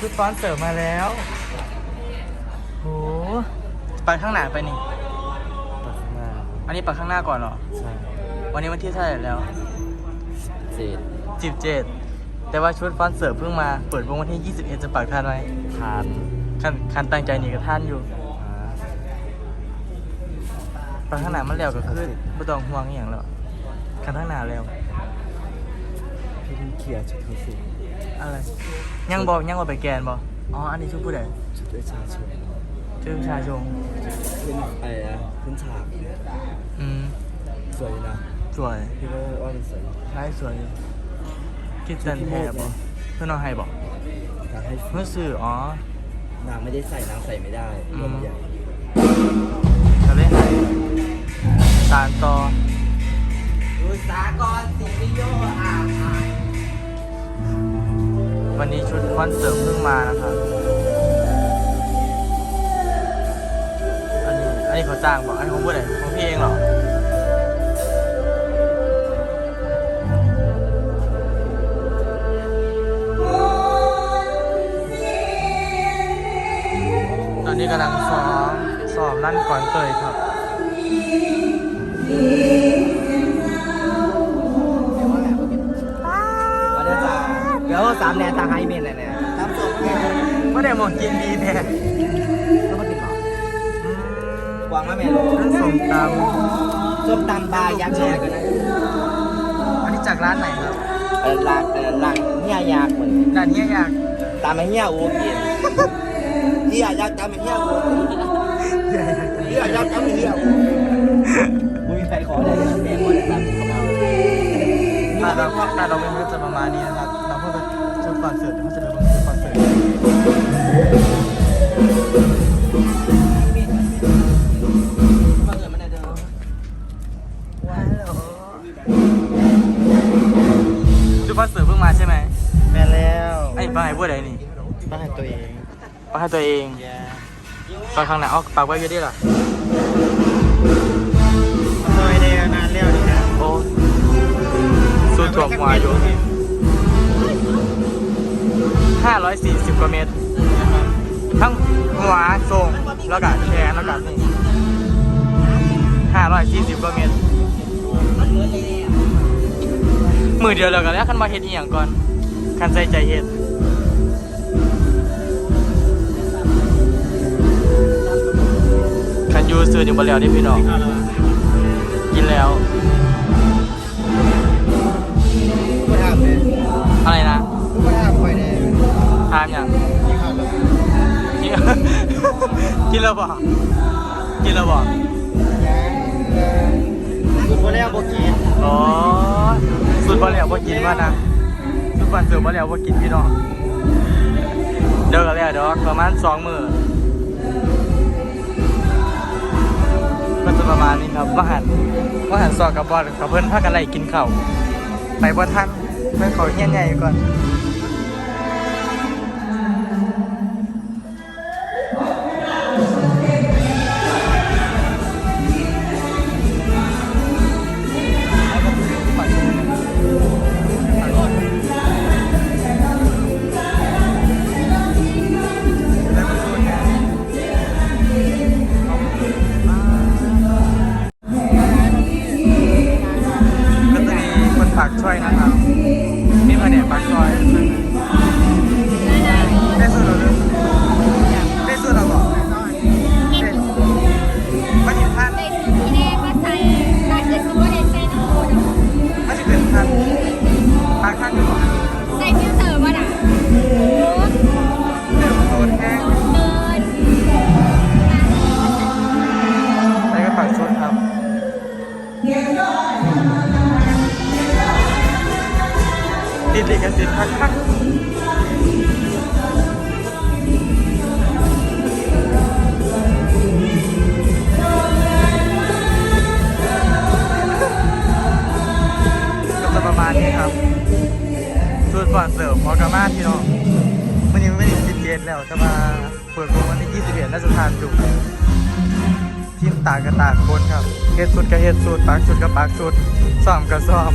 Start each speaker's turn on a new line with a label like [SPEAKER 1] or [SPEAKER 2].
[SPEAKER 1] ชุดฟ้อนเสริมมาแล้วโหไปข้างหน้าไปนี่
[SPEAKER 2] ตัดข้างหน้า
[SPEAKER 1] อันนี้ไปข้างหน้าก่อนเหรอ
[SPEAKER 2] ใช่
[SPEAKER 1] วันนี้วันที่เท่าไหร่แล้ว
[SPEAKER 2] เจ็ด
[SPEAKER 1] สิบเจ็ดแต่ว่าชุดฟ้อนเสริมเพิ่งมา เปิดวงวันที่ 21 จะปักทันไหม
[SPEAKER 2] ทาน
[SPEAKER 1] คันคันตั้งใจหนีกับท่านอยู่
[SPEAKER 2] อ่า
[SPEAKER 1] ไปข้างหน้ามันแล้วก็คือไม่ต้องห่วงอหย่างแล้วคันข้างหน้าแล้ว
[SPEAKER 2] พี่ เพิ่งเคลียร์ชุดเขาสิ
[SPEAKER 1] อะไรยังบอกยังบอกไปแกนบอกอ๋ออันนี้ชุดผู้ใด
[SPEAKER 2] ชุดประชาชน
[SPEAKER 1] ชุดประชาชน
[SPEAKER 2] ขึ้นไปอะขึ้นฉากเนี่ย
[SPEAKER 1] อืม
[SPEAKER 2] สวยอยู่นะ
[SPEAKER 1] สวย
[SPEAKER 2] พี่ว่าว่ามันสวย
[SPEAKER 1] ใช่สวยอยู่คิดเซนแทบบอกเพื่อนน้องไฮบอก
[SPEAKER 2] อยากให้
[SPEAKER 1] เมื่อสื่ออ๋อนา
[SPEAKER 2] งไม่ได้ใส่นางใส่ไม่ได้ตัวมันใหญ่
[SPEAKER 1] จะได้ไฮสารต่อ วันนี้ชุดคอนเสิร์ตเพิ่งมานะครับ อันนี้ อันนี้เขาจ้างบอกอันนี้ของผู้ใดของพี่เองเหรอตอนนี้กำลังซ้อมซ้อมลั่นก่อนเตยครับา
[SPEAKER 3] มแนนทางไฮเมนเลยเนี่ยสามสองแนน
[SPEAKER 1] ไม่ได้หมองกินดีแท้
[SPEAKER 3] ก็มากินหรอ
[SPEAKER 1] อืม
[SPEAKER 3] วางมาแม่
[SPEAKER 1] นั่นสมต
[SPEAKER 3] ส้มตำบายยักษ์แชร์กันนะำ
[SPEAKER 1] อันนี้จากร้านไหนครับ
[SPEAKER 3] เออลางเออลางเฮียยากเหมือน
[SPEAKER 1] ร้านเนี้ยอยาก
[SPEAKER 3] ตามไอ้เฮียอูกินเฮียยากตามไอ้เฮียอูเฮียยากตามไอ้เฮียอูมึงมีใครขอได้แม่คนตามเขามา
[SPEAKER 1] ถ้าเราถ้าเราเป็นเพื่อนจะประมาณนี้นะครับเราเพื่อจะชุด คอนเสิร์ตเขาจะดูชุดคอนเสิร์ตชุดคอนเสิร์ตเพิ่งมาใช่ไหม
[SPEAKER 2] แม่แล้ว
[SPEAKER 1] ไอ้บ้าไอ้พวกไหนนี่
[SPEAKER 2] บ้านตัวเอง
[SPEAKER 1] ป้าให้ตัวเอง
[SPEAKER 2] แย่
[SPEAKER 1] ตอนข้างหน้าเอาปากไว้เยอะดิล่ะ
[SPEAKER 2] ซอยเดียวนานแล้วนี่นะ
[SPEAKER 1] โอ้สูถ่วมหัวอยู่ ห้าร้อยสี่สิบกว่าเมตร ทั้งหัวทรงแล้วก็แขนแล้วก็นี่ห้าร้อยสี่สิบกว่าเมตรมือเดียวแล้วกันแล้วคันมาเฮ็ดอีหยังก่อนคันใจใจเฮ็ดคันยูซื้อนี่บ่แล้วเดิพี่น้องกินแล้วานอย่าง
[SPEAKER 2] ที่เขาแบบ
[SPEAKER 1] กินกินแล้วบ่กินแล้วบ่
[SPEAKER 2] คุณพ่อแล้วบอกกิน
[SPEAKER 1] อ๋อสุดบ่แล้วบ่กินว่านะสุดบันเสือบ่แล้วบ่กินพี่น้องเดี๋ยวก็แล้วเดี๋ยวประมาณสองมื้อก็จะประมาณนี้ครับว่าหันว่าหันซอกกับบอลกับเพื่อนพากันไล่กินข้าวไปบ่ทันเพื่อนเขาเฮี้ยนใหญ่ก่อน คนปากช่วยนะครับ ติดติดกันติดพักพักก็จะประมาณนี้ครับส่วนก่อนเสร์ฟพอกามาพี่น้องวันนี้ไม่ได้สิบเจ็ดแล้วจะมาเปิดวงวันที่ยี่สิบเอ็ดน่าจะทานจุทีมตากกระตากคนครับเฮ็ดสุดก็เฮ็ดสุดปากสุดก็ปากสุดซ้อมก็ซ้อม